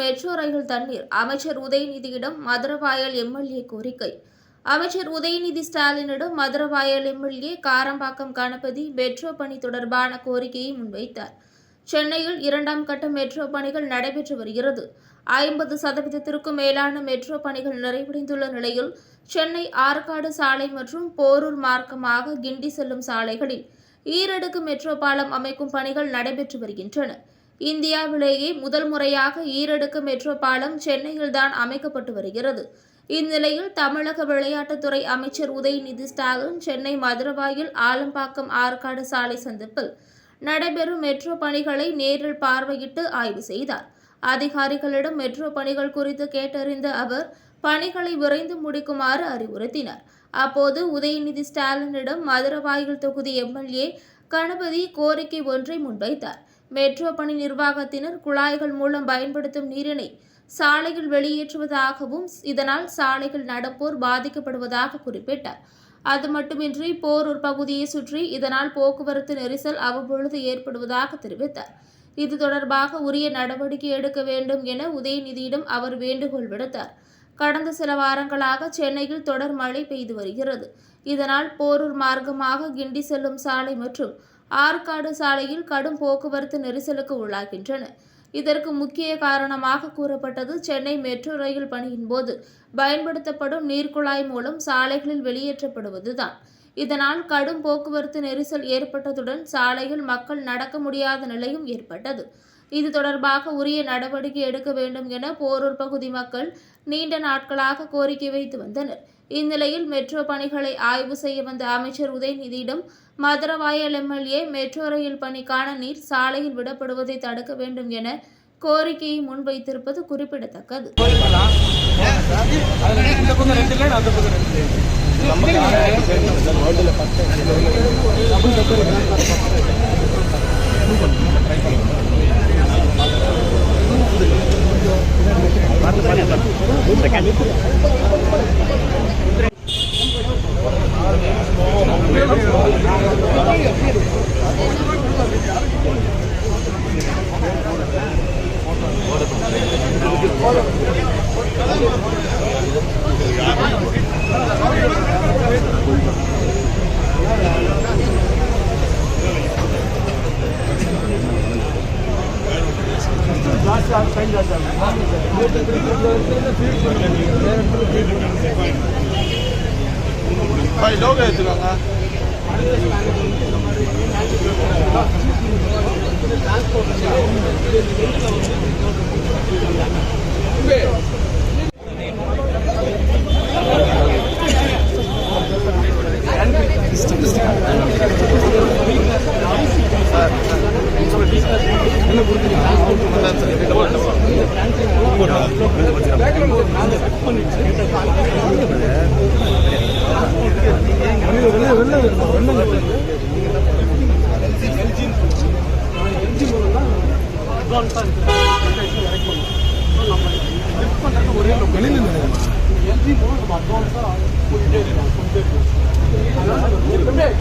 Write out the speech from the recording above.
Metro rail தண்ணீர். அமைச்சர் உதயநிதியிடம் மதுரவாயல் எம்எல்ஏ கோரிக்கை. அமைச்சர் உதயநிதி ஸ்டாலினிடம் மதுரவாயல் எம்எல்ஏ காரம்பாக்கம் கணபதி மெட்ரோ பணி தொடர்பான கோரிக்கையை முன்வைத்தார். சென்னையில் இரண்டாம் கட்ட மெட்ரோ பணிகள் நடைபெற்று வருகிறது. ஐம்பது சதவீதத்திற்கும் மேலான மெட்ரோ பணிகள் நிறைவடைந்துள்ள நிலையில் சென்னை ஆற்காடு சாலை மற்றும் போரூர் மார்க்கமாக கிண்டி செல்லும் சாலைகளில் ஈரடுக்கு மெட்ரோ பாலம் அமைக்கும் பணிகள் நடைபெற்று வருகின்றன. இந்தியாவிலேயே முதல் முறையாக ஈரடுக்கு மெட்ரோ பாலம் சென்னையில்தான் அமைக்கப்பட்டு வருகிறது. இந்நிலையில் தமிழக விளையாட்டுத்துறை அமைச்சர் உதயநிதி ஸ்டாலின் சென்னை மதுரவாயில் ஆலம்பாக்கம் ஆற்காடு சாலை சந்திப்பில் நடைபெறும் மெட்ரோ பணிகளை நேரில் பார்வையிட்டு ஆய்வு செய்தார். அதிகாரிகளிடம் மெட்ரோ பணிகள் குறித்து கேட்டறிந்த அவர் பணிகளை விரைந்து முடிக்குமாறு அறிவுறுத்தினார். அப்போது உதயநிதி ஸ்டாலினிடம் மதுரவாயில் தொகுதி எம்எல்ஏ கணபதி கோரிக்கை ஒன்றை முன்வைத்தார். மெட்ரோ பணி நிர்வாகத்தினர் குழாய்கள் மூலம் பயன்படுத்தும் நீரினை சாலையில் வெளியேற்றுவதாகவும் இதனால் சாலைகள் நடப்போர் பாதிக்கப்படுவதாக குறிப்பிட்டார். அது மட்டுமின்றி போரூர் பகுதியை சுற்றி இதனால் போக்குவரத்து நெரிசல் அவ்வப்பொழுது ஏற்படுவதாக தெரிவித்தார். இது தொடர்பாக உரிய நடவடிக்கை எடுக்க வேண்டும் என உதயநிதியிடம் அவர் வேண்டுகோள் விடுத்தார். கடந்த சில வாரங்களாக சென்னையில் தொடர் மழை பெய்து வருகிறது. இதனால் போரூர் மார்க்கமாக கிண்டி செல்லும் சாலை மற்றும் ஆற்காடு சாலையில் கடும் போக்குவரத்து நெரிசலுக்கு உள்ளாகின்றன. இதற்கு முக்கிய காரணமாக கூறப்பட்டது சென்னை மெட்ரோ ரயில் பணியின் போது பயன்படுத்தப்படும் நீர்க்குழாய் மூலம் சாலைகளில் வெளியேற்றப்படுவதுதான். இதனால் கடும் போக்குவரத்து நெரிசல் ஏற்பட்டதுடன் சாலையில் மக்கள் நடக்க முடியாத நிலையும் ஏற்பட்டது. இது தொடர்பாக உரிய நடவடிக்கை எடுக்க வேண்டும் என போரூர் பகுதி மக்கள் நீண்ட நாட்களாக கோரிக்கை வைத்து வந்தனர். இந்நிலையில் மெட்ரோ பணிகளை ஆய்வு செய்ய வந்த அமைச்சர் உதயநிதியிடம் மதுரவாயல் எம்எல்ஏ மெட்ரோ ரயில் பணிக்கான நீர் சாலையில் விடப்படுவதை தடுக்க வேண்டும் என கோரிக்கையை முன்வைத்திருப்பது குறிப்பிடத்தக்கது. भाई लोग है तुरंत ट्रांसपोर्ट இருக்கிற இறக்கணும் ஸோ நம்ம லிஃப்ட் பண்ணுறது ஒரே ஒரு வெளியில் எல்ஜி மூலம் நம்ம அட்வான்ஸாக போயிட்டே இருக்கலாம் போயிட்டே இருக்கலாம் அதனால்